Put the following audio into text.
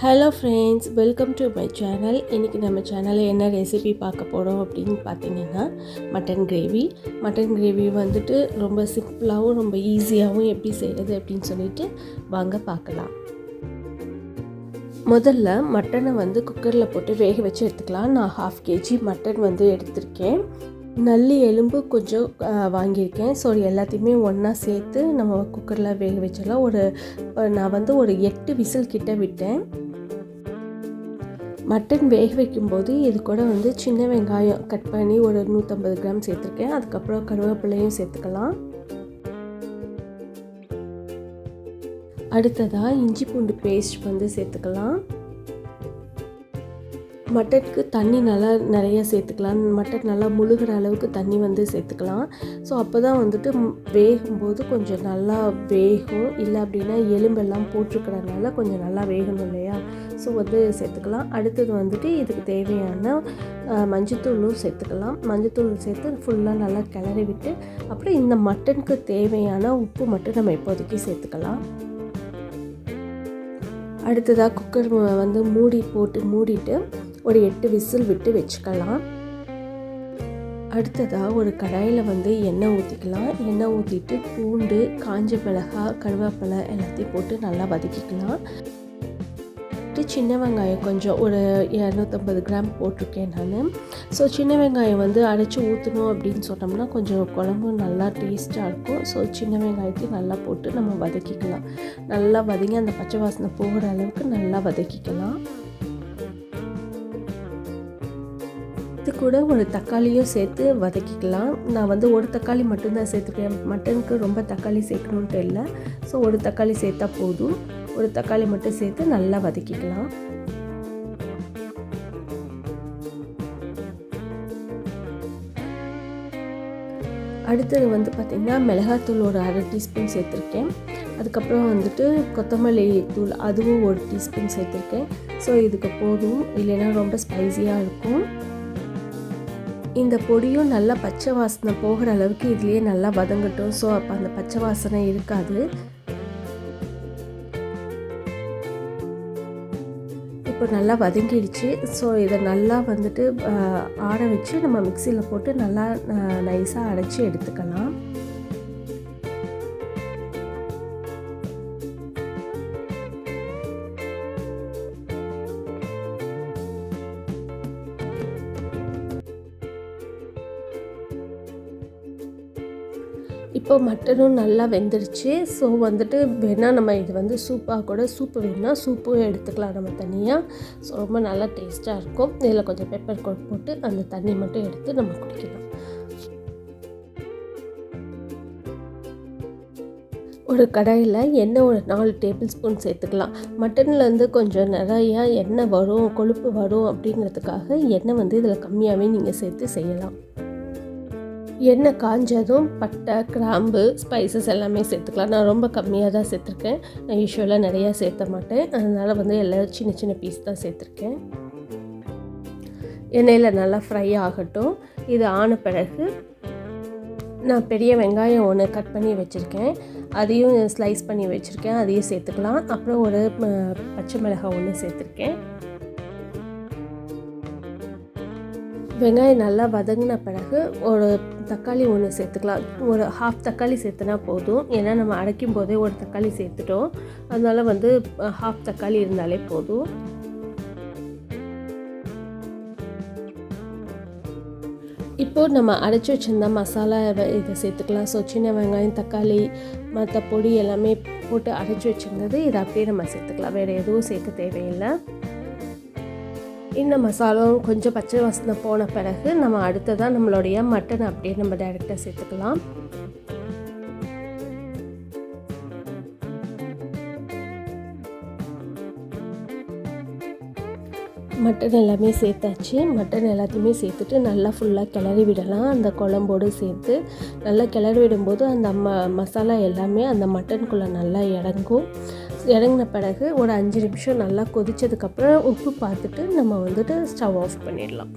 Hello friends welcome to my channel இன்றைக்கி நம்ம சேனலில் என்ன ரெசிபி பார்க்க போகிறோம் அப்படின்னு பார்த்தீங்கன்னா மட்டன் கிரேவி மட்டன் கிரேவி வந்துட்டு ரொம்ப சிம்பிளாகவும் ரொம்ப ஈஸியாகவும் எப்படி செய்கிறது அப்படின்னு சொல்லிட்டு வாங்க பார்க்கலாம். முதல்ல மட்டனை வந்து குக்கரில் போட்டு வேக வச்சு எடுத்துக்கலாம். நான் ஹாஃப் கேஜி மட்டன் வந்து எடுத்திருக்கேன். நல்லி எலும்பு கொஞ்சம் வாங்கியிருக்கேன். ஸோ எல்லாத்தையுமே ஒன்றா சேர்த்து நம்ம குக்கரில் வேக வச்சிடலாம். ஒரு நான் வந்து ஒரு எட்டு விசில் கிட்ட விட்டேன். மட்டன் வேக வைக்கும்போது இது கூட வந்து சின்ன வெங்காயம் கட் பண்ணி ஒரு நூற்றம்பது கிராம் சேர்த்துருக்கேன். அதுக்கப்புறம் கருவேப்பிலையும் சேர்த்துக்கலாம். அடுத்ததாக இஞ்சி பூண்டு பேஸ்ட் வந்து சேர்த்துக்கலாம். மட்டனுக்கு தண்ணி நல்லா நிறைய சேர்த்துக்கலாம். மட்டன் நல்லா முழுகிற அளவுக்கு தண்ணி வந்து சேர்த்துக்கலாம். ஸோ அப்போ தான் வந்துட்டு வேகும்போது கொஞ்சம் நல்லா வேகும். இல்லை அப்படின்னா எலும்பெல்லாம் போட்டிருக்கிறதுனால கொஞ்சம் நல்லா வேகணும் இல்லையா? ஸோ வந்து சேர்த்துக்கலாம். அடுத்தது வந்துட்டு இதுக்கு தேவையான மஞ்சத்தூளும் சேர்த்துக்கலாம். மஞ்சத்தூள் சேர்த்து ஃபுல்லாக நல்லா கிளறி விட்டு அப்புறம் இந்த மட்டனுக்கு தேவையான உப்பு மட்டும் நம்ம இப்போதைக்கு சேர்த்துக்கலாம். அடுத்ததாக குக்கர் வந்து மூடி போட்டு மூடிட்டு ஒரு எட்டு விசில் விட்டு வச்சுக்கலாம். அடுத்ததாக ஒரு கடாயில் வந்து எண்ணெய் ஊற்றிக்கலாம் எண்ணெய் ஊற்றிட்டு பூண்டு காஞ்ச மிளகாய் கருவேப்பிலை எல்லாத்தையும் போட்டு நல்லா வதக்கிக்கலாம். அடுத்து சின்ன வெங்காயம் கொஞ்சம் ஒரு இரநூத்தம்பது கிராம் போட்டிருக்கேன் நான். ஸோ சின்ன வெங்காயம் வந்து அரைச்சி ஊற்றணும் அப்படின்னு சொன்னோம்னா கொஞ்சம் குழம்பு நல்லா டேஸ்ட்டாக இருக்கும். ஸோ சின்ன வெங்காயத்தையும் நல்லா போட்டு நம்ம வதக்கிக்கலாம். நல்லா வதங்கி அந்த பச்சை வாசனை போகிற அளவுக்கு நல்லா வதக்கிக்கலாம். கூட ஒரு தக்காளியும் சேர்த்து வதக்கிக்கலாம். நான் வந்து ஒரு தக்காளி மட்டும்தான் சேர்த்துருக்கேன் மட்டனுக்கு ரொம்ப தக்காளி சேர்க்கணுன்ட்டு இல்லை ஸோ ஒரு தக்காளி சேர்த்தா போதும். ஒரு தக்காளி மட்டும் சேர்த்து நல்லா வதக்கிக்கலாம். அடுத்தது வந்து பார்த்திங்கன்னா மிளகாத்தூள் ஒரு அரை டீஸ்பூன் சேர்த்துருக்கேன். அதுக்கப்புறம் வந்துட்டு கொத்தமல்லி தூள் அதுவும் ஒரு டீஸ்பூன் சேர்த்துருக்கேன். ஸோ இதுக்கு போதும். இல்லைன்னா ரொம்ப ஸ்பைஸியாக இருக்கும். இந்த பொடியும் நல்லா பச்சை வாசனை போகிற அளவுக்கு இதுலேயே நல்லா வதங்கட்டும். ஸோ அப்போ அந்த பச்சை வாசனை இருக்காது. இப்போ நல்லா வதங்கிடுச்சு. ஸோ இதை நல்லா வந்துட்டு ஆற வச்சு நம்ம மிக்சியில் போட்டு நல்லா நைஸாக அரைச்சி எடுத்துக்கலாம். இப்போ மட்டனும் நல்லா வெந்துருச்சு ஸோ வந்துட்டு வேணால் நம்ம இது வந்து சூப்பாக கூட சூப்பு வேணால் சூப்பும் எடுத்துக்கலாம் நம்ம தனியாக ஸோ ரொம்ப நல்லா டேஸ்ட்டாக இருக்கும். இதில் கொஞ்சம் பெப்பர் கோட் போட்டு அந்த தண்ணி மட்டும் எடுத்து நம்ம குடிக்கலாம். ஒரு கடாயில் எண்ணெய் ஒரு நாலு டேபிள் ஸ்பூன் சேர்த்துக்கலாம். மட்டன்லேருந்து கொஞ்சம் நிறையா எண்ணெய் வரும் கொழுப்பு வரும் அப்படிங்கிறதுக்காக எண்ணெய் வந்து இதில் கம்மியாகவே நீங்கள் சேர்த்து செய்யலாம். எண்ணெய் காஞ்சதும் பட்டை கிராம்பு ஸ்பைசஸ் எல்லாமே சேர்த்துக்கலாம். நான் ரொம்ப கம்மியாக தான் சேர்த்துருக்கேன். நான் யூஸ்வலாக நிறையா சேர்த்த மாட்டேன். அதனால் வந்து எல்லாம் சின்ன சின்ன பீஸ் தான் சேர்த்துருக்கேன். எண்ணெயில் நல்லா ஃப்ரை ஆகட்டும். இது ஆன பிறகு நான் பெரிய வெங்காயம் ஒன்று கட் பண்ணி வச்சுருக்கேன். அதையும் ஸ்லைஸ் பண்ணி வச்சுருக்கேன். அதையும் சேர்த்துக்கலாம். அப்புறம் ஒரு பச்சை மிளகாய் ஒன்று சேர்த்துருக்கேன். வெங்காயம் நல்லா வதங்கின பிறகு ஒரு தக்காளி ஒன்று சேர்த்துக்கலாம். ஒரு ஹாஃப் தக்காளி சேர்த்துனா போதும். ஏன்னா நம்ம அரைக்கும் போதே ஒரு தக்காளி சேர்த்துட்டோம். அதனால் வந்து ஹாஃப் தக்காளி இருந்தாலே போதும். இப்போ நம்ம அரைச்சி வச்சுருந்த மசாலா இதை சேர்த்துக்கலாம். ஸோ சின்ன வெங்காயம் தக்காளி மற்ற பொடி எல்லாமே போட்டு அரைச்சி வச்சிருந்தது இதை அப்படியே நம்ம சேர்த்துக்கலாம். வேறு எதுவும் சேர்க்க தேவையில்லை. இந்த மசாலாவும் கொஞ்சம் பச்சை வாசனை போன பிறகு நம்ம அடுத்ததாக நம்மளுடைய மட்டன் அப்படியே நம்ம டைரெக்டாக சேர்த்துக்கலாம். மட்டன் எல்லாமே சேர்த்தாச்சு. மட்டன் எல்லாத்தையுமே சேர்த்துட்டு நல்லா ஃபுல்லாக கிளறி விடலாம். அந்த குழம்போடு சேர்த்து நல்லா கிளறி விடும்போது அந்த ம மசாலா எல்லாமே அந்த மட்டனுக்குள்ளே நல்லா இறங்கும். இறங்கின பிறகு ஒரு அஞ்சு நிமிஷம் நல்லா கொதித்ததுக்கப்புறம் உப்பு பார்த்துட்டு நம்ம வந்துட்டு ஸ்டவ் ஆஃப் பண்ணிடலாம்.